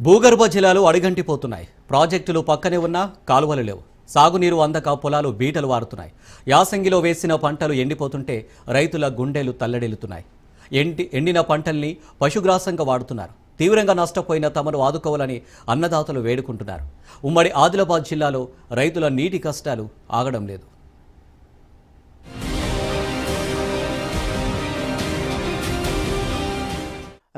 భూగర్భ జలాలు అడిగంటిపోతున్నాయి. ప్రాజెక్టులు పక్కనే ఉన్నా కాలువలు లేవు. సాగునీరు అందక పొలాలు బీటలు వారుతున్నాయి. యాసంగిలో వేసిన పంటలు ఎండిపోతుంటే రైతుల గుండెలు తల్లడిల్లుతున్నాయి. ఎండి ఎండిన పంటల్ని పశుగ్రాసంగా వాడుతున్నారు. తీవ్రంగా నష్టపోయిన తమను ఆదుకోవాలని అన్నదాతలు వేడుకుంటున్నారు. ఉమ్మడి ఆదిలాబాద్ జిల్లాలో రైతుల నీటి కష్టాలు ఆగడం లేదు.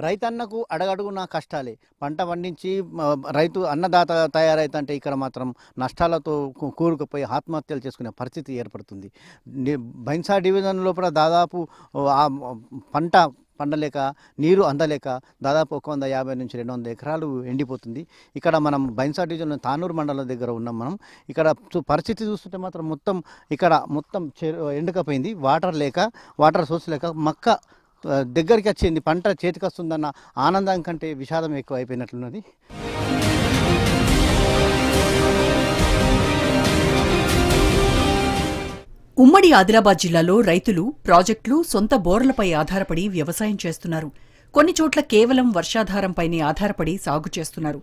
రైతన్నకు అడగడుగు నా కష్టాలే. పంట పండించి రైతు అన్నదాత తయారైతుంటే ఇక్కడ మాత్రం నష్టాలతో కూరుకుపోయి ఆత్మహత్యలు చేసుకునే పరిస్థితి ఏర్పడుతుంది. బైన్సా డివిజన్ లోపల దాదాపు ఆ పంట పండలేక నీరు అందలేక దాదాపు ఒక వంద యాభై నుంచి రెండు వందల ఎకరాలు ఎండిపోతుంది. ఇక్కడ మనం బైన్సా డివిజన్ తానూరు మండలం దగ్గర ఉన్నాం మనం. ఇక్కడ చూ- పరిస్థితి చూస్తుంటే మాత్రం మొత్తం ఇక్కడ మొత్తం చెరు ఎండకపోయింది. వాటర్ లేక వాటర్ సోర్స్ లేక మక్క దగ్గరికి వచ్చింది పంట చేతికి వస్తుందన్న ఆనందం కంటే విషాదం ఎక్కువ అయిపోయినట్లున్నది ఉమ్మడి ఆదిలాబాద్ జిల్లాలో రైతులు ప్రాజెక్టులు సొంత బోర్లపై ఆధారపడి వ్యవసాయం చేస్తున్నారు. కొన్ని చోట్ల కేవలం వర్షాధారంపైనే ఆధారపడి సాగు చేస్తున్నారు.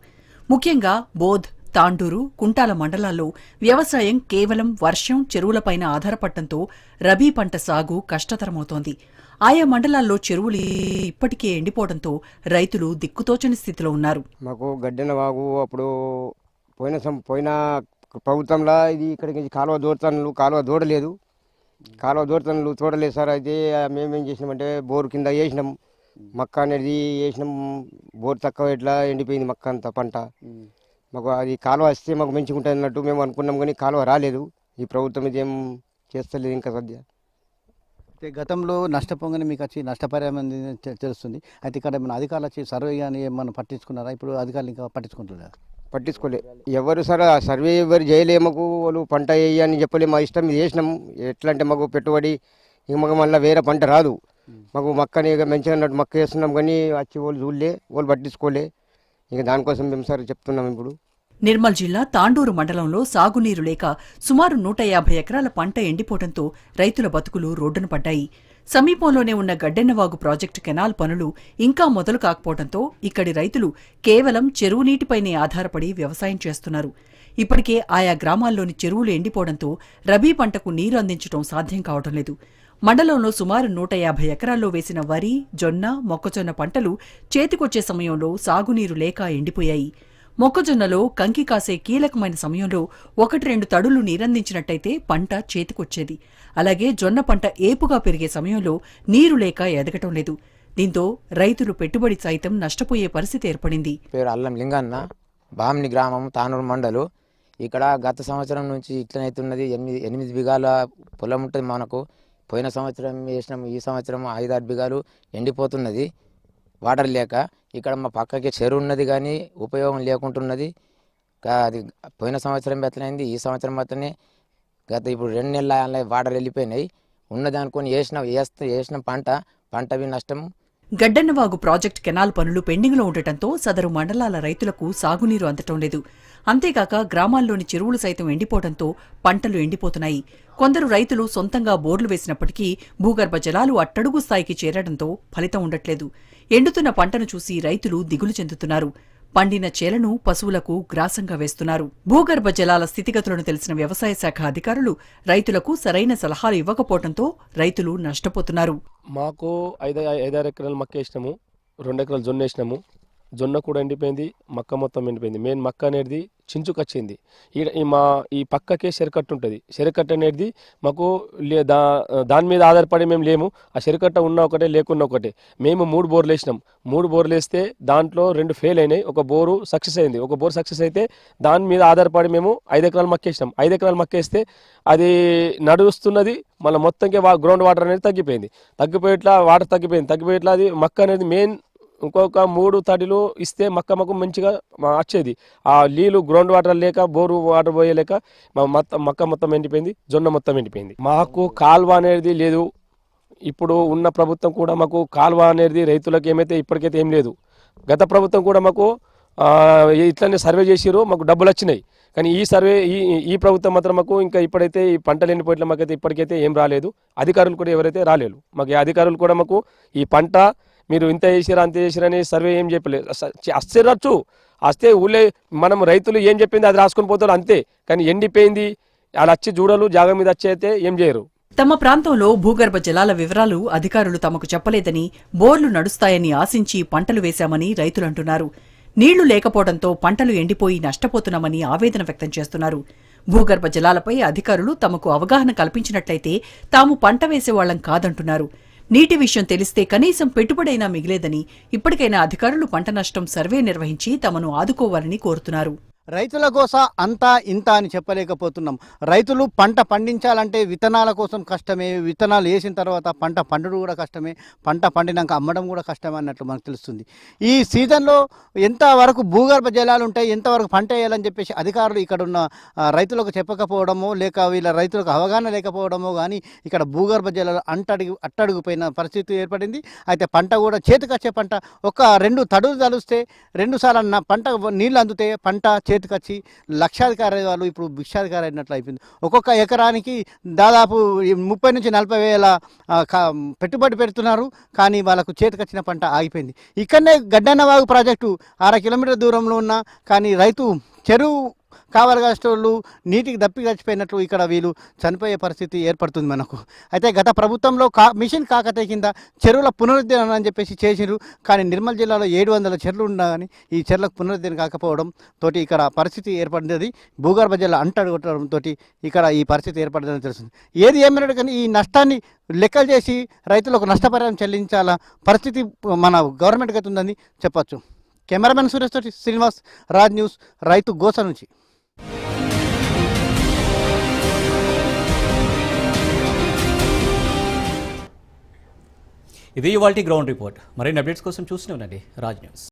ముఖ్యంగా బోధ్ తాండూరు కుంటాల మండలాల్లో వ్యవసాయం కేవలం వర్షం చెరువులపైన ఆధారపడటంతో రబీ పంట సాగు కష్టతరమవుతోంది. ఆయా మండలాల్లో చెరువులు ఇప్పటికే ఎండిపోవడంతో రైతులు దిక్కుతోచని స్థితిలో ఉన్నారు. మాకు గడ్డెన వాగు అప్పుడు పోయిన సం- పోయిన ప్రభుత్వంలో ఇది ఇక్కడికి కాలువ దూడతనులు కాలువ దూడలేదు. కాలువ దూడతనులు చూడలేదు సార్. అయితే మేమేం చేసినామంటే బోర్ కింద వేసినాం. మక్క అనేది వేసినాం. బోర్ తక్కువ ఇట్లా ఎండిపోయింది మక్క అంతా పంట మాకు అది కాలువ వస్తే మాకు మంచిగా ఉంటుంది అన్నట్టు మేము అనుకున్నాం కానీ కాలువ రాలేదు. ఈ ప్రభుత్వం ఇది ఏం చేస్తలేదు ఇంకా సద్య. అయితే గతంలో నష్టపోగానే మీకు వచ్చి నష్టపరిహారం తెలుస్తుంది. అయితే ఇక్కడ మన అధికారులు వచ్చి సర్వే కానీ ఏమన్నా పట్టించుకున్నారా? ఇప్పుడు అధికారులు ఇంకా పట్టించుకుంటున్నారా పట్టించుకోలే. ఎవరు సార్ ఆ సర్వే ఎవరు చేయలే మాకు వాళ్ళు పంట వేయి అని చెప్పలే మా ఇష్టం ఇది చేసినాం. ఎట్లా అంటే మాకు పెట్టుబడి ఇక మాకు మళ్ళీ వేరే పంట రాదు. మాకు మక్కని ఇక మంచిగా అన్నట్టు మక్క వేస్తున్నాం కానీ వచ్చి వాళ్ళు చూడలే వాళ్ళు పట్టించుకోలే. ఇక దానికోసం మేము సార్ చెప్తున్నాం ఇప్పుడు. నిర్మల్ జిల్లా తాండూరు మండలంలో సాగునీరు లేక సుమారు నూట యాభై ఎకరాల పంట ఎండిపోవడంతో రైతుల బతుకులు రోడ్డున పడ్డాయి. సమీపంలోనే ఉన్న గడ్డెన్నవాగు ప్రాజెక్టు కెనాల్ పనులు ఇంకా మొదలు కాకపోవడంతో ఇక్కడి రైతులు కేవలం చెరువు నీటిపైనే ఆధారపడి వ్యవసాయం చేస్తున్నారు. ఇప్పటికే ఆయా గ్రామాల్లోని చెరువులు ఎండిపోవడంతో రబీ పంటకు నీరు అందించడం సాధ్యం కావడం లేదు. మండలంలో సుమారు నూట యాభై ఎకరాల్లో వేసిన వరి జొన్న మొక్కజొన్న పంటలు చేతికొచ్చే సమయంలో సాగునీరు లేక ఎండిపోయాయి. మొక్కజొన్నలో కంకి కాసే కీలకమైన సమయంలో ఒకటి రెండు తడులు నీరందించినట్టయితే పంట చేతికొచ్చేది. అలాగే జొన్న పంట ఏపుగా పెరిగే సమయంలో నీరు లేక ఎదగటం లేదు. దీంతో రైతులు పెట్టుబడి సైతం నష్టపోయే పరిస్థితి ఏర్పడింది. పేరు అల్లం లింగన్న. బామ్ని గ్రామం తానూరు మండలు. ఇక్కడ గత సంవత్సరం నుంచి ఇట్లనైతున్నది ఎనిమిది ఎనిమిది బిగాల పొలం ఉంటుంది మనకు. పోయిన సంవత్సరం వేసినాం ఈ సంవత్సరం ఐదారు బిగాలు ఎండిపోతున్నది. వాటర్ లేక ఇక్కడ మా పక్కకి చెరువు ఉన్నది కానీ ఉపయోగం లేకుంటున్నది. అది పోయిన సంవత్సరం ఎట్లయింది? ఈ సంవత్సరం అతనే గత ఇప్పుడు రెండు నెలల వాటర్ వెళ్ళిపోయినాయి. ఉన్నది అనుకొని వేసిన వేస్తే వేసిన పంట పంటవి నష్టం. గడ్డన్నవాగు ప్రాజెక్ట్ కెనాల్ పనులు పెండింగ్లో ఉండటంతో సదరు మండలాల రైతులకు సాగునీరు అందటం లేదు. అంతేకాక గ్రామాల్లోని చెరువులు సైతం ఎండిపోవడంతో పంటలు ఎండిపోతున్నాయి. కొందరు రైతులు సొంతంగా బోర్లు వేసినప్పటికీ భూగర్భ జలాలు అట్టడుగు స్థాయికి చేరడంతో ఫలితం ఉండట్లేదు. ఎండుతున్న పంటను చూసి రైతులు దిగులు చెందుతున్నారు. పండిన చేలను పశువులకు గ్రాసంగా వేస్తున్నారు. భూగర్భ జలాల స్థితిగతులను తెలిసిన వ్యవసాయ శాఖ అధికారులు రైతులకు సరైన సలహాలు ఇవ్వకపోవడంతో రైతులు నష్టపోతున్నారు. మాకు ఐదు ఐదారు ఎకరాలు మక్క వేసినాము రెండు ఎకరాలు జొన్న వేసినాము. జొన్న కూడా ఎండిపోయింది మక్క మొత్తం ఎండిపోయింది. మెయిన్ మక్క అనేది చించుకొచ్చింది. ఈ ఈ మా ఈ పక్కకే చెరకట్టు ఉంటుంది. చెరకట్టు అనేది మాకు లే- దా దాని మీద ఆధారపడి మేము లేము. ఆ చెరకట్ట ఉన్న ఒకటే లేకున్నా ఒకటే. మేము మూడు బోర్లు వేసినాం. మూడు బోర్లు వేస్తే దాంట్లో రెండు ఫెయిల్ అయినాయి. ఒక బోరు సక్సెస్ అయింది. ఒక బోర్ సక్సెస్ అయితే దాని మీద ఆధారపడి మేము ఐదు ఎకరాలు మక్కేసినాం ఐదు ఎకరాలు మక్కేస్తే అది నడుస్తున్నది మళ్ళీ మొత్తంకే వా గ్రౌండ్ వాటర్ అనేది తగ్గిపోయింది. తగ్గిపోయేట్లా వాటర్ తగ్గిపోయింది. తగ్గిపోయేట్లా అది మక్క అనేది మెయిన్ ఇంకొక మూడు తడిలు ఇస్తే మక్క మాకు మంచిగా మా వచ్చేది. ఆ నీళ్ళు గ్రౌండ్ వాటర్ లేక బోరు వాటర్ పోయలేక మా మొత్తం మక్క మొత్తం ఎండిపోయింది జొన్న మొత్తం ఎండిపోయింది. మాకు కాల్వ అనేది లేదు. ఇప్పుడు ఉన్న ప్రభుత్వం కూడా మాకు కాల్వ అనేది రైతులకు ఏమైతే ఇప్పటికైతే ఏం లేదు. గత ప్రభుత్వం కూడా మాకు ఇట్లనే సర్వే చేసిరు మాకు డబ్బులు వచ్చినాయి. కానీ ఈ సర్వే ఈ ఈ ప్రభుత్వం మాత్రం మాకు ఇంకా ఇప్పుడైతే ఈ పంటలు ఎండిపోయిన మాకైతే ఇప్పటికైతే ఏం రాలేదు. అధికారులు కూడా ఎవరైతే రాలేదు మాకు ఈ అధికారులు కూడా మాకు ఈ పంట మీరు ఇంత చేసిరా అంత చేసిరని సర్వే ఏం చెప్పలేదు. అస్తిరచ్చు అస్తే ఊళ్ళే మనం రైతులు ఏం చెప్పింది అది రాసుకొని పోతారు అంతే. కానీ ఎండిపోయింది వాళ్ళు వచ్చి చూడలు జాగం మీద వచ్చి అయితే ఏం చేయరు. తమ ప్రాంతంలో భూగర్భ జలాల వివరాలు అధికారులు తమకు చెప్పలేదని బోర్లు నడుస్తాయని ఆశించి పంటలు వేశామని రైతులంటున్నారు నీళ్ళు లేకపోవడంతో పంటలు ఎండిపోయి నష్టపోతున్నామని ఆవేదన వ్యక్తం చేస్తున్నారు. భూగర్భ జలాలపై అధికారులు తమకు అవగాహన కల్పించినట్లయితే తాము పంట వేసేవాళ్ళం కాదంటున్నారు. నీటి విషయం తెలిస్తే కనీసం పెట్టుబడైనా మిగిలేదని ఇప్పటికైనా అధికారులు పంట నష్టం సర్వే నిర్వహించి తమను ఆదుకోవాలని కోరుతున్నారు. రైతుల కోసం అంతా ఇంత అని చెప్పలేకపోతున్నాం. రైతులు పంట పండించాలంటే విత్తనాల కోసం కష్టమే విత్తనాలు వేసిన తర్వాత పంట పండుడు కూడా కష్టమే పంట పండినాక అమ్మడం కూడా కష్టమే అన్నట్లు మనకు తెలుస్తుంది. ఈ సీజన్లో ఎంతవరకు భూగర్భ జలాలు ఉంటాయి ఎంతవరకు పంట వేయాలని చెప్పేసి అధికారులు ఇక్కడ ఉన్న రైతులకు చెప్పకపోవడమో లేక వీళ్ళ రైతులకు అవగాహన లేకపోవడమో కానీ ఇక్కడ భూగర్భ జలాలు అంటడుగు అట్టడుగుపోయిన పరిస్థితి ఏర్పడింది. అయితే పంట కూడా చేతికొచ్చే పంట ఒక రెండు తడులు తలుస్తే రెండు సార్లు పంట నీళ్ళు అందితే పంట చేతికొచ్చి లక్షాధికారి వాళ్ళు ఇప్పుడు భిక్షాధికారి అయినట్లు అయిపోయింది. ఒక్కొక్క ఎకరానికి దాదాపు ముప్పై నుంచి నలభై వేల పెట్టుబడి పెడుతున్నారు కానీ వాళ్ళకు చేతికొచ్చిన పంట ఆగిపోయింది. ఇక్కడనే గడ్డన్నవాగు ప్రాజెక్టు అర కిలోమీటర్ దూరంలో ఉన్న కానీ రైతు చెరువు కావాలి కాసేటోళ్ళు నీటికి దప్పి చచ్చిపోయినట్లు ఇక్కడ వీళ్ళు చనిపోయే పరిస్థితి ఏర్పడుతుంది మనకు. అయితే గత ప్రభుత్వంలో కా మిషన్ కాకతే కింద చెరువుల పునరుద్ధరణ అని చెప్పేసి చేసిరు కానీ నిర్మల్ జిల్లాలో ఏడు వందల చెరువులు ఉండగాని ఈ చెరువులకు పునరుద్ధరణ కాకపోవడం తోటి ఇక్కడ పరిస్థితి ఏర్పడినది భూగర్భ జల అంటడుగొట్టడం తోటి ఇక్కడ ఈ పరిస్థితి ఏర్పడిందని తెలుస్తుంది. ఏది ఏమైనా కానీ ఈ నష్టాన్ని లెక్కలు చేసి రైతులకు నష్టపరిహారం చెల్లించాల పరిస్థితి మన గవర్నమెంట్ గతి ఉందని కెమెరామెన్ సురేష్ తోటి శ్రీనివాస్ రాజ్ న్యూస్ రైతు గోస నుంచి. ఇది ఇవాల్టి గ్రౌండ్ రిపోర్ట్. మరిన్ని అప్డేట్స్ కోసం చూస్తూనే ఉండండి. రాజ్ న్యూస్.